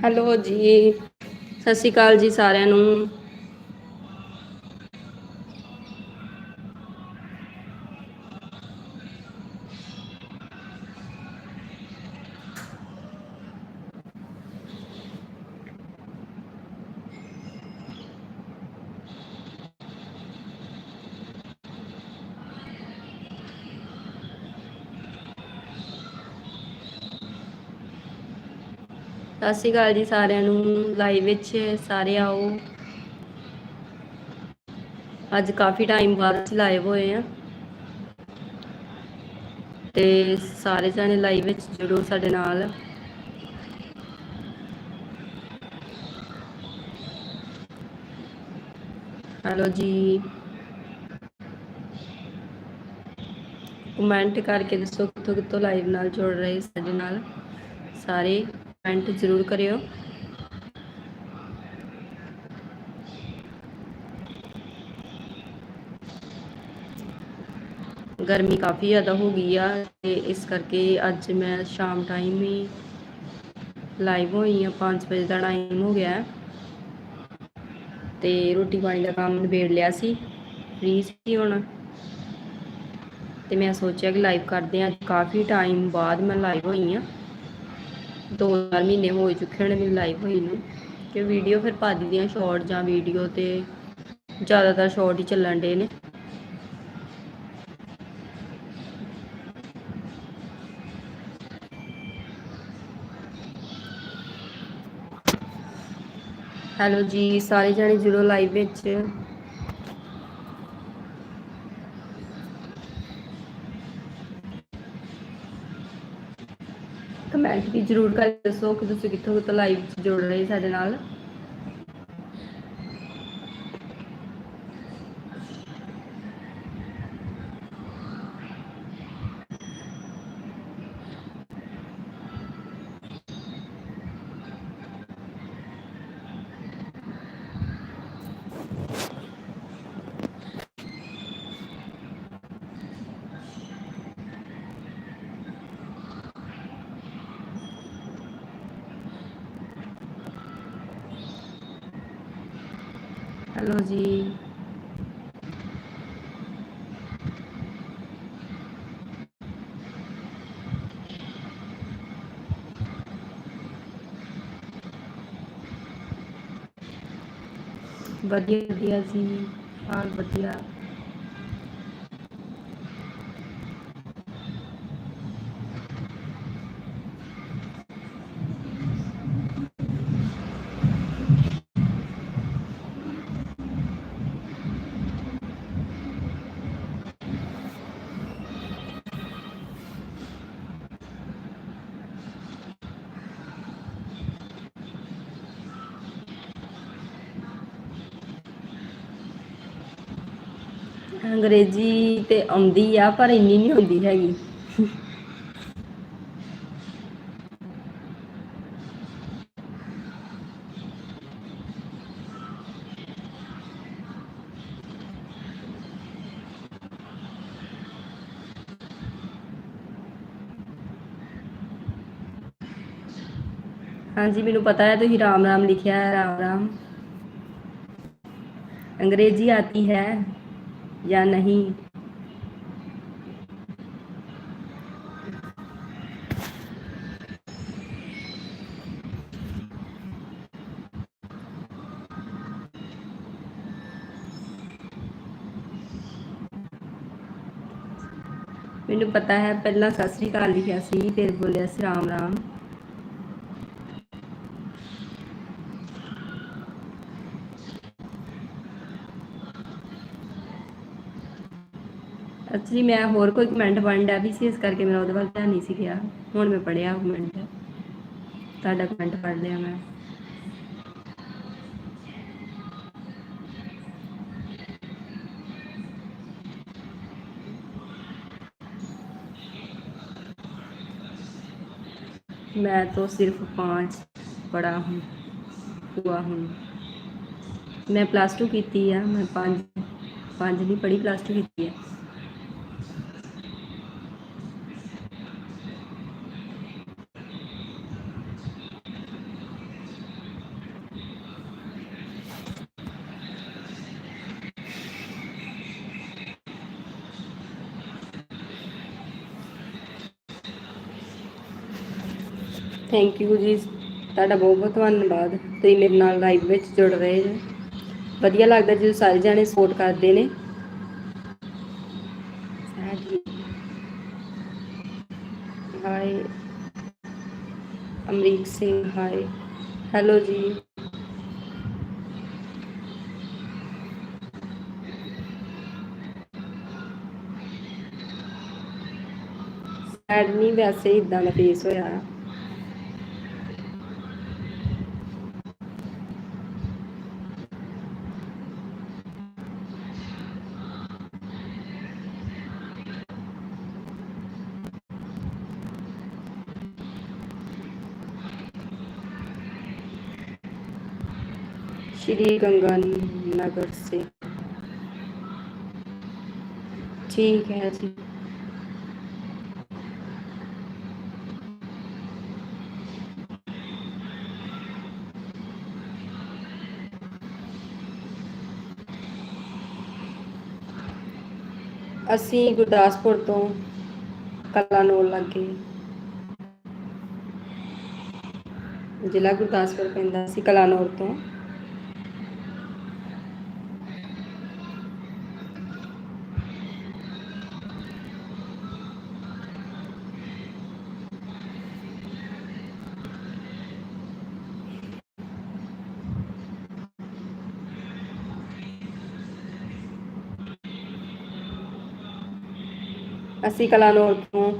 Hello ਜੀ। ਸਤਿ ਸ਼੍ਰੀ ਅਕਾਲ ਜੀ ਸਾਰਿਆਂ ਨੂੰ। ਸਤਿ ਸ਼੍ਰੀ ਅਕਾਲ ਜੀ ਸਾਰਿਆਂ ਨੂੰ ਲਾਈਵ ਵਿੱਚ ਸਾਰੇ ਆਓ। ਅੱਜ ਕਾਫੀ ਟਾਈਮ ਬਾਅਦ ਲਾਈਵ ਹੋਏ ਆ। ਤੇ ਸਾਰੇ ਜਾਣੇ ਲਾਈਵ ਵਿੱਚ ਜੁੜੋ ਸਾਡੇ ਨਾਲ। ਹੈਲੋ ਜੀ। ਕਮੈਂਟ ਕਰਕੇ ਦੱਸੋ ਕਿੱਥੋਂ ਕਿੱਥੋਂ ਲਾਈਵ ਨਾਲ ਜੁੜ ਰਹੇ ਸਾਡੇ ਨਾਲ ਸਾਰੇ। ਕਮੈਂਟ ਜ਼ਰੂਰ ਕਰਿਓ। ਗਰਮੀ ਕਾਫੀ ਜ਼ਿਆਦਾ ਹੋ ਗਈ ਆ ਤੇ ਇਸ ਕਰਕੇ ਅੱਜ ਮੈਂ ਸ਼ਾਮ ਟਾਈਮ ਹੀ ਲਾਈਵ ਹੋਈ ਆ 5 ਵਜੇ ਦਾ ਟਾਈਮ ਹੋ ਗਿਆ। ਤੇ ਰੋਟੀ ਪਾਣੀ ਦਾ ਕੰਮ ਨਿਬੇੜ ਲਿਆ ਸੀ ਫ੍ਰੀ ਸੀ ਹੁਣ। ਤੇ ਮੈਂ ਸੋਚਿਆ ਕਿ ਲਾਈਵ ਕਰਦੇ ਆ ਕਾਫੀ ਟਾਈਮ ਬਾਅਦ ਮੈਂ ਲਾਈਵ ਹੋਈ ਆ। ਦੋ ਚਾਰ ਮਹੀਨੇ ਹੋ ਚੁੱਕੇ ਨੇ ਮੈਨੂੰ ਲਾਈਵ ਹੋਈ ਨੂੰ ਕਿ ਵੀਡੀਓ ਫਿਰ ਪਾ ਦਿੰਦੀਆਂ ਸ਼ਾਰਟ ਜਾਂ ਵੀਡੀਓ ਤੇ, ਜ਼ਿਆਦਾਤਰ ਸ਼ਾਰਟ ਹੀ ਚੱਲਣ ਡੇ ਨੇ। ਹੈਲੋ ਜੀ, ਸਾਰੇ ਜਣੇ ਜੁੜੋ ਲਾਈਵ ਵਿੱਚ। ਕਮੈਂਟ ਵੀ ਜਰੂਰ ਕਰ ਦੱਸੋ ਕਿ ਤੁਸੀਂ ਕਿੱਥੋਂ ਕਿੱਥੋਂ ਲਾਈਵ ਜੁੜ ਰਹੇ ਸਾਡੇ ਨਾਲ ਹੈਲੋ ਜੀ ਵਧੀਆ ਵਧੀਆ ਜੀ ਹਾਲ ਵਧੀਆ। ਅੰਗਰੇਜ਼ੀ ਤੇ ਆਉਂਦੀ ਆ ਪਰ ਇੰਨੀ ਨਹੀਂ ਹੁੰਦੀ ਹੈਗੀ ਹਾਂਜੀ ਮੈਨੂੰ ਪਤਾ ਹੈ ਤੁਸੀਂ ਰਾਮ ਰਾਮ ਲਿਖਿਆ ਹੈ ਰਾਮ ਰਾਮ अंग्रेजी आती है ਜਾਂ ਨਹੀਂ ਮੈਨੂੰ ਪਤਾ ਹੈ ਪਹਿਲਾਂ ਸਤਿ ਸ੍ਰੀ ਅਕਾਲ ਲਿਖਿਆ ਸੀ ਫਿਰ ਬੋਲਿਆ ਸੀ ਰਾਮ ਰਾਮ ਐਕਚੁਅਲੀ ਮੈਂ ਹੋਰ ਕੋਈ ਕਮੈਂਟ ਪੜ੍ਹਨ ਡਿਆ ਵੀ ਸੀ ਇਸ ਕਰਕੇ ਮੇਰਾ ਉਹਦੇ ਵੱਲ ਧਿਆਨ ਨਹੀਂ ਸੀ ਗਿਆ ਹੁਣ ਮੈਂ ਪੜਿਆ ਕਮੈਂਟ ਤੁਹਾਡਾ ਕਮੈਂਟ ਪੜ੍ਹ ਲਿਆ ਮੈਂ मैं तो सिर्फ पाँच पढ़ा हूँ हुआ हूँ मैं प्लस टू की है मैं पाँच पाँच नहीं पढ़ी प्लस टू की है ਥੈਂਕ ਯੂ ਜੀ। ਤੁਹਾਡਾ ਬਹੁਤ ਬਹੁਤ ਧੰਨਵਾਦ। ਤੁਸੀਂ ਮੇਰੇ ਨਾਲ ਲਾਈਵ ਵਿੱਚ ਜੁੜ ਰਹੇ ਜੇ ਵਧੀਆ ਲੱਗਦਾ ਜਦੋਂ ਸਾਰੇ ਜਾਣੇ ਸਪੋਰਟ ਕਰਦੇ ਨੇ। ਹਾਏ। ਅਮਰੀਕ ਸਿੰਘ, ਹਾਏ। ਹੈਲੋ ਜੀ। ਸੈਡ ਨਹੀਂ ਵੈਸੇ ਇਦਾਂ ਦਾ ਫੇਸ ਹੋਇਆ। श्री गंगानगर से ठीक है जी ਅਸੀਂ ਗੁਰਦਾਸਪੁਰ ਤੋਂ ਕਲਾਨੌਰ ਲੱਗੇ ਜ਼ਿਲ੍ਹਾ ਗੁਰਦਾਸਪੁਰ ਪੈਂਦਾ ਸੀ ਕਲਾਨੌਰ ਤੋਂ ਅਸੀਂ ਕਲਾਨੌਰ ਤੋਂ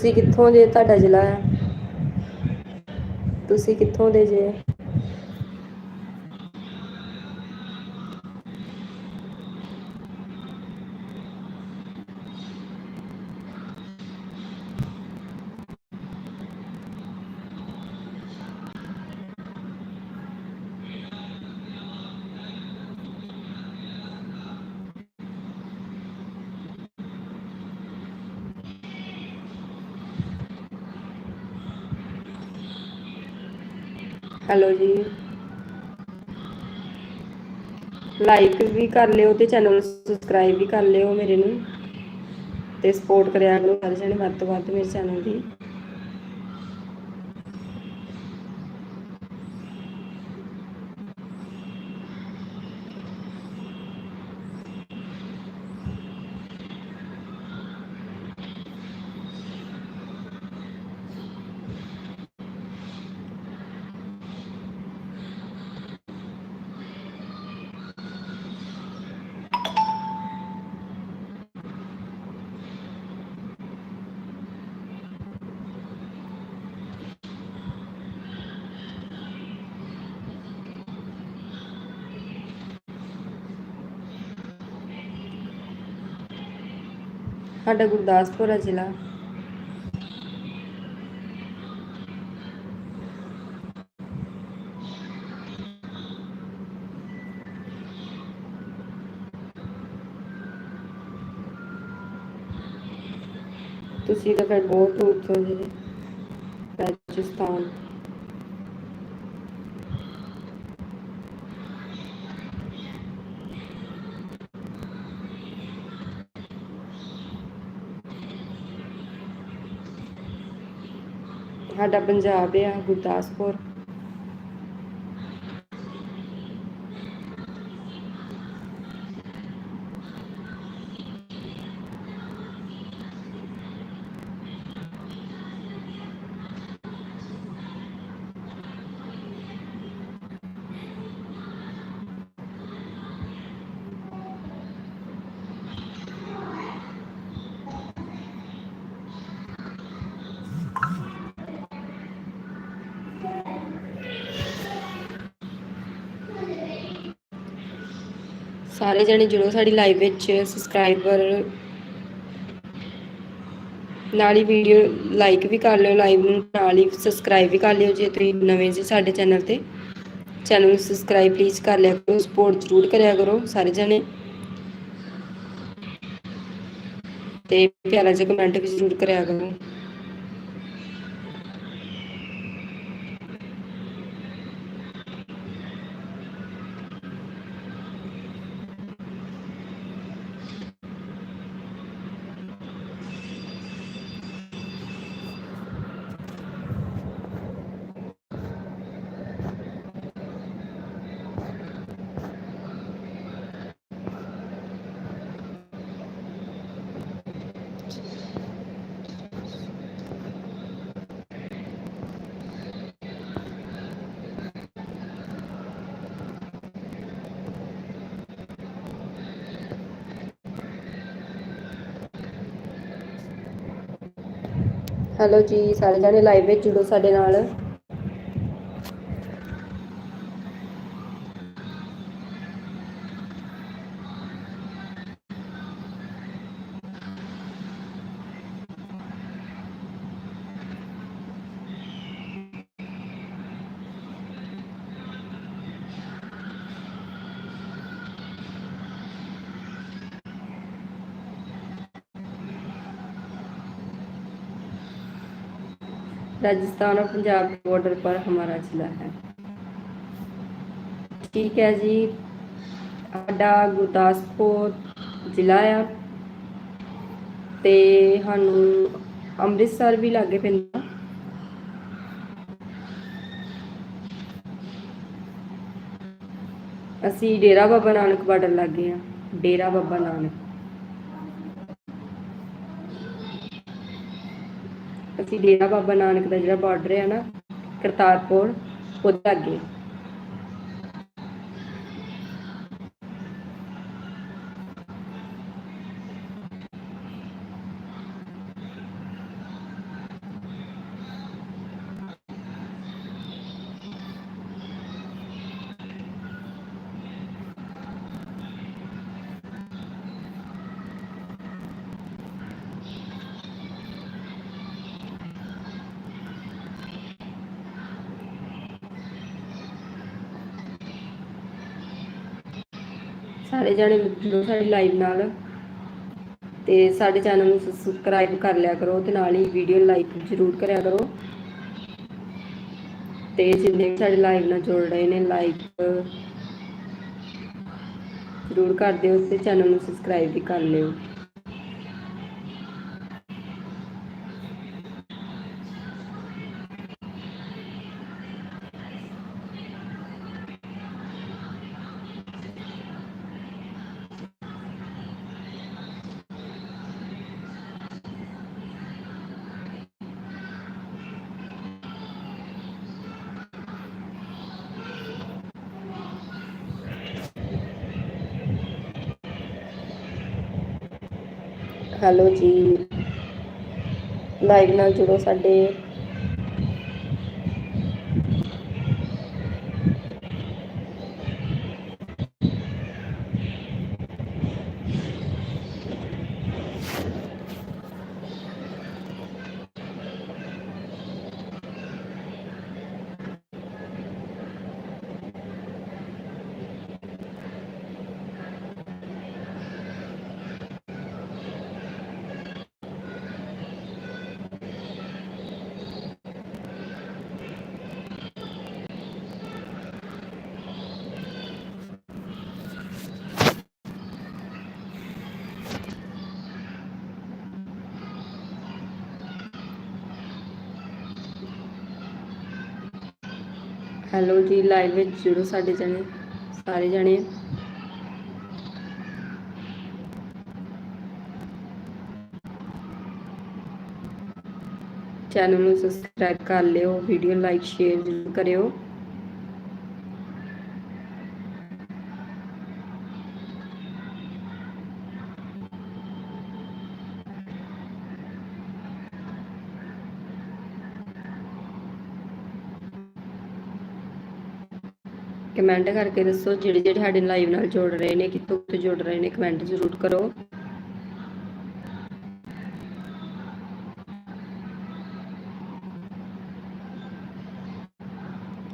ਤੁਸੀਂ ਕਿੱਥੋਂ ਦੇ ਤੁਹਾਡਾ ਜ਼ਿਲ੍ਹਾ ਹੈ? ਤੁਸੀਂ ਕਿੱਥੋਂ ਦੇ ਜੇ? ਹੈਲੋ ਜੀ। ਲਾਈਕ ਵੀ ਕਰ ਲਿਓ ਤੇ ਚੈਨਲ ਸਬਸਕ੍ਰਾਈਬ ਵੀ ਕਰ ਲਿਓ ਮੇਰੇ ਨੂੰ। ਤੇ ਸਪੋਰਟ ਕਰਿਆ ਕਰੋ ਸਾਰੇ ਜਣੇ ਵੱਧ ਤੋਂ ਵੱਧ ਮੇਰੇ ਚੈਨਲ ਦੀ। ਸਾਡਾ ਗੁਰਦਾਸਪੁਰ ਹੈ ਜ਼ਿਲ੍ਹਾ। ਤੁਸੀਂ ਤਾਂ ਫਿਰ ਬਹੁਤ ਦੂਰ ਤੋਂ ਜੀ ਰਾਜਸਥਾਨ। ਸਾਡਾ ਪੰਜਾਬ ਆ ਗੁਰਦਾਸਪੁਰ। ਸਾਰੇ ਜਣੇ ਜੁੜੋ ਸਾਡੀ ਲਾਈਵ ਵਿੱਚ ਸਬਸਕ੍ਰਾਈਬਰ ਨਾਲ ਹੀ ਵੀਡੀਓ ਲਾਈਕ ਵੀ ਕਰ ਲਿਓ ਲਾਈਵ ਨੂੰ ਨਾਲ ਹੀ ਸਬਸਕ੍ਰਾਈਬ ਵੀ ਕਰ ਲਿਓ ਜੇ ਤੁਸੀਂ ਨਵੇਂ ਜੀ ਸਾਡੇ ਚੈਨਲ ਤੇ। ਚੈਨਲ ਨੂੰ ਸਬਸਕ੍ਰਾਈਬ ਪਲੀਜ਼ ਕਰ ਲਿਆ ਕਰੋ ਸਪੋਰਟ ਜ਼ਰੂਰ ਕਰਿਆ ਕਰੋ ਸਾਰੇ ਜਣੇ। ਤੇ ਪਿਆਰਾ ਜਿਹਾ ਕਮੈਂਟ ਵੀ ਜ਼ਰੂਰ ਕਰਿਆ ਕਰੋ। ਹੈਲੋ ਜੀ ਸਾਰੇ ਜਾਣੇ ਲਾਈਵ ਵਿੱਚ ਜੁੜੋ ਸਾਡੇ ਨਾਲ। राजस्थान और पंजाब के बॉर्डर पर हमारा जिला है ਠੀਕ ਹੈ ਜੀ ਸਾਡਾ ਗੁਰਦਾਸਪੁਰ ਜ਼ਿਲ੍ਹਾ ਆ ਤੇ ਸਾਨੂੰ ਅੰਮ੍ਰਿਤਸਰ ਵੀ ਲਾਗੇ ਪੈਂਦਾ ਅਸੀਂ ਡੇਰਾ ਬਾਬਾ ਨਾਨਕ ਬਾਰਡਰ ਲਾਗੇ ਆ ਡੇਰਾ ਬਾਬਾ ਨਾਨਕ ਅਸੀਂ ਡੇਰਾ ਬਾਬਾ ਨਾਨਕ ਦਾ ਜਿਹੜਾ ਬਾਰਡਰ ਹੈ ਨਾ ਕਰਤਾਰਪੁਰ ਉਹਦੇ ਅੱਗੇ। ਸਾਰੇ ਜਣੇ ਜੁੜੋ ਸਾਡੇ ਲਾਈਵ ਨਾਲ। ਤੇ ਸਾਡੇ ਚੈਨਲ ਨੂੰ ਸਬਸਕ੍ਰਾਈਬ ਕਰ ਲਿਆ ਕਰੋ ਤੇ ਨਾਲ ਹੀ ਵੀਡੀਓ ਲਾਈਕ ਜ਼ਰੂਰ ਕਰਿਆ ਕਰੋ। ਤੇ ਜਿੰਨੇ ਵੀ ਸਾਡੇ ਲਾਈਵ ਨਾਲ ਜੁੜ ਰਹੇ ਨੇ ਲਾਈਕ ਜ਼ਰੂਰ ਕਰ ਦਿਓ ਤੇ ਚੈਨਲ ਨੂੰ ਸਬਸਕ੍ਰਾਈਬ ਵੀ ਕਰ ਲਿਓ। ਹੈਲੋ ਜੀ। ਲਾਈਵ ਨਾਲ ਜੁੜੋ ਸਾਡੇ ਹੈਲੋ ਜੀ ਲਾਈਵ ਵਿੱਚ ਜੁੜੋ ਸਾਡੇ ਜਣੇ, ਸਾਰੇ ਜਣੇ। ਚੈਨਲ ਨੂੰ ਸਬਸਕ੍ਰਾਈਬ ਕਰ ਲਿਓ ਵੀਡੀਓ ਲਾਈਕ ਸ਼ੇਅਰ ਜ਼ਰੂਰ ਕਰਿਓ। ਕਮੈਂਟ ਕਰਕੇ ਦੱਸੋ ਜਿਹੜੇ ਜਿਹੜੇ ਸਾਡੇ ਲਾਈਵ ਨਾਲ ਜੁੜ ਰਹੇ ਨੇ, ਕਿੱਥੋਂ ਕਿੱਥੋਂ ਜੁੜ ਰਹੇ ਨੇ ਕਮੈਂਟ ਜ਼ਰੂਰ ਕਰੋ।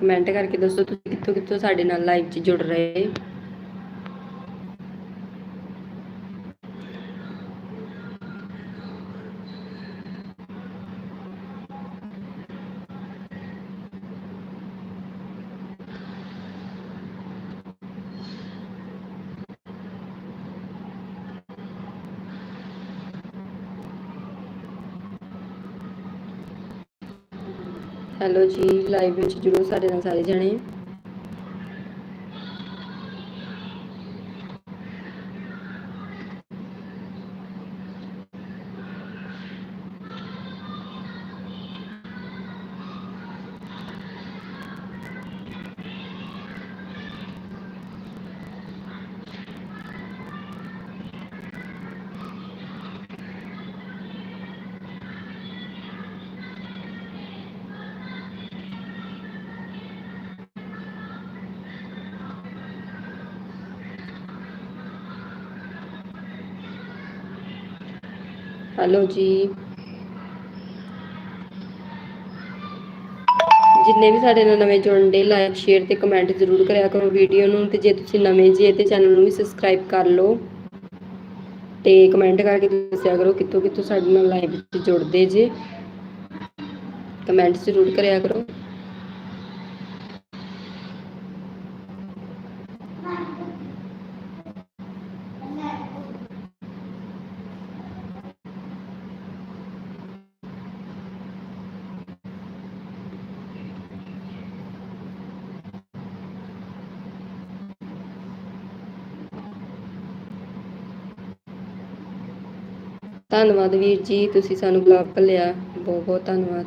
ਕਮੈਂਟ ਕਰਕੇ ਦੱਸੋ ਤੁਸੀਂ ਕਿੱਥੋਂ ਕਿੱਥੋਂ ਸਾਡੇ ਨਾਲ ਲਾਈਵ 'ਚ ਜੁੜ ਰਹੇ। ਹੋ। ਜੀ ਲਾਈਵ ਵਿੱਚ ਜੁੜੋ ਸਾਡੇ ਨਾਲ ਸਾਰੇ ਜਣੇ ਹੈਲੋ ਜੀ। ਜਿੰਨੇ ਵੀ ਸਾਡੇ ਨਾਲ ਨਵੇਂ ਜੁੜਨ ਦੇ ਲਾਈਕ ਸ਼ੇਅਰ ਤੇ ਕਮੈਂਟ ਜ਼ਰੂਰ ਕਰਿਆ ਕਰੋ ਵੀਡੀਓ ਨੂੰ ਤੇ ਜੇ ਤੁਸੀਂ ਨਵੇਂ ਜੀ ਤੇ ਚੈਨਲ ਨੂੰ ਵੀ ਸਬਸਕ੍ਰਾਈਬ ਕਰ ਲਓ ਤੇ ਕਮੈਂਟ ਕਰਕੇ ਦੱਸਿਆ ਕਰੋ ਕਿੱਥੋਂ ਕਿੱਥੋਂ ਸਾਡੇ ਨਾਲ ਲਾਈਵ ਵਿੱਚ ਜੁੜਦੇ ਜੇ। ਕਮੈਂਟ ਜ਼ਰੂਰ ਕਰਿਆ ਕਰੋ। ਧੰਨਵਾਦ ਵੀਰ ਜੀ ਤੁਸੀਂ ਸਾਨੂੰ ਗੁਲਾਬ ਲਿਆ ਬਹੁਤ ਬਹੁਤ ਧੰਨਵਾਦ।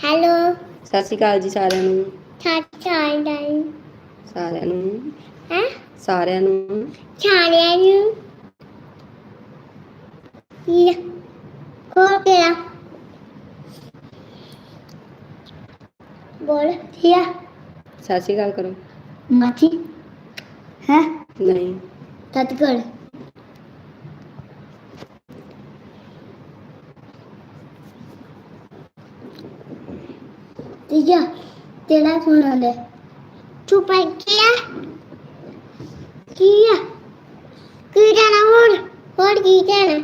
ਹੈਲੋ ਸਤਿ ਸ਼੍ਰੀ ਅਕਾਲ ਜੀ ਸਾਰਿਆਂ ਨੂੰ। ਚਾਚਾ ਡਾਈ ਸਾਰਿਆਂ ਨੂੰ। ਹੈ? ਸਾਰਿਆਂ ਨੂੰ। ਚਾਲਿਆ ਨੂੰ। ਕੋਲ ਤੇਰਾ ਬੋਲ ਥਿਆ ਸਤਿ ਸ਼੍ਰੀ ਅਕਾਲ ਕਰੋ। ਮਾਤੀ ਹੈ? ਨਹੀਂ। ਤਤ ਕਰ ਤੇਰਾ ਸੁਣਾ ਲੈ ਚੁੱਪ ਹੈ ਕਿਆ ਕੀਆ ਕੀ ਜਾਣਾ ਹੋਰ ਹੋਰ ਕੀ ਜਾਣਾ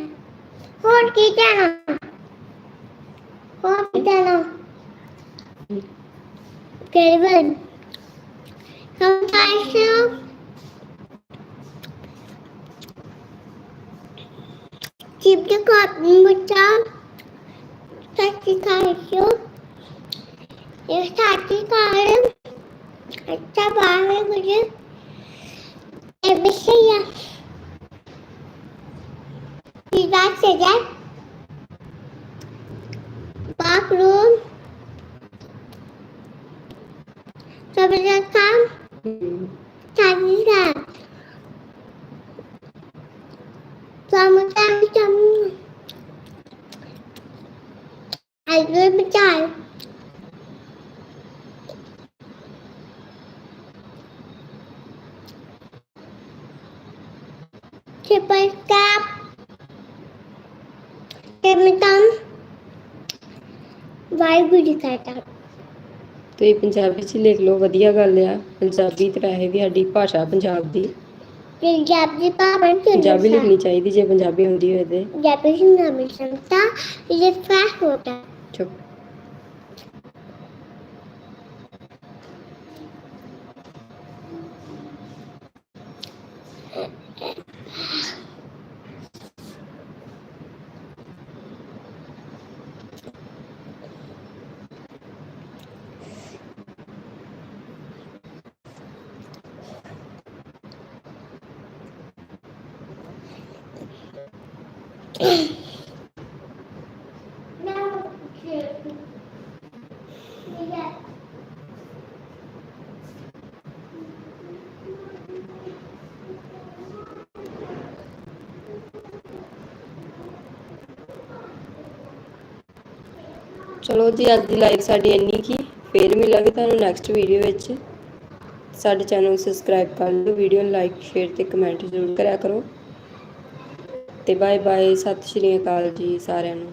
ਹੋਰ ਕੀ ਜਾਣਾ ਹੋਰ ਕੀ ਜਾਣਾ ਕੇਵਲ ਕੰਪਾਈਸ਼ਨ Keep the cotton button. Touch the cashew. You touch the cotton. अच्छा बाहर में मुझे एबीसी या सीधा से जा बाथरूम सब काम ਹਮ। शादी का Selamat jam. Ayo becal. Kap. Kementan. Waheguru ji ਕਾ ਖਾਲਸਾ ਤੁਸੀਂ ਪੰਜਾਬੀ ਚ ਲਿਖ ਲਓ ਵਧੀਆ ਗੱਲ ਆ। ਪੰਜਾਬੀ ਤੇ ਵੈਸੇ ਵੀ ਸਾਡੀ ਭਾਸ਼ਾ ਪੰਜਾਬ ਦੀ। ਪੰਜਾਬੀ ਪਾਵਨ ਪੰਜਾਬੀ ਲਿਖਣੀ ਚਾਹੀਦੀ ਜੇ ਪੰਜਾਬੀ ਹੁੰਦੀ ਹੋਵੇ ਤੇ। ਪੰਜਾਬੀ ਸੁਣਨਾ ਸਮਝਤਾ ਇਹ ਫਾਸਟ ਹੋਤਾ ਚੁੱਪ। ਚਲੋ ਜੀ, ਅੱਜ ਦੀ ਲਾਈਵ ਸਾਡੀ ਇੰਨੀ ਕੀ, ਫੇਰ ਮਿਲਾਂਗੇ ਤੁਹਾਨੂੰ ਨੈਕਸਟ ਵੀਡੀਓ ਵਿੱਚ। ਸਾਡੇ ਚੈਨਲ ਨੂੰ ਸਬਸਕ੍ਰਾਈਬ ਕਰ ਲਓ ਵੀਡੀਓ ਨੂੰ ਲਾਈਕ ਸ਼ੇਅਰ ਤੇ ਕਮੈਂਟ ਜ਼ਰੂਰ ਕਰਿਆ ਕਰੋ। ਤੇ ਬਾਏ ਬਾਏ ਸਤਿ ਸ਼੍ਰੀ ਅਕਾਲ ਜੀ ਸਾਰਿਆਂ ਨੂੰ।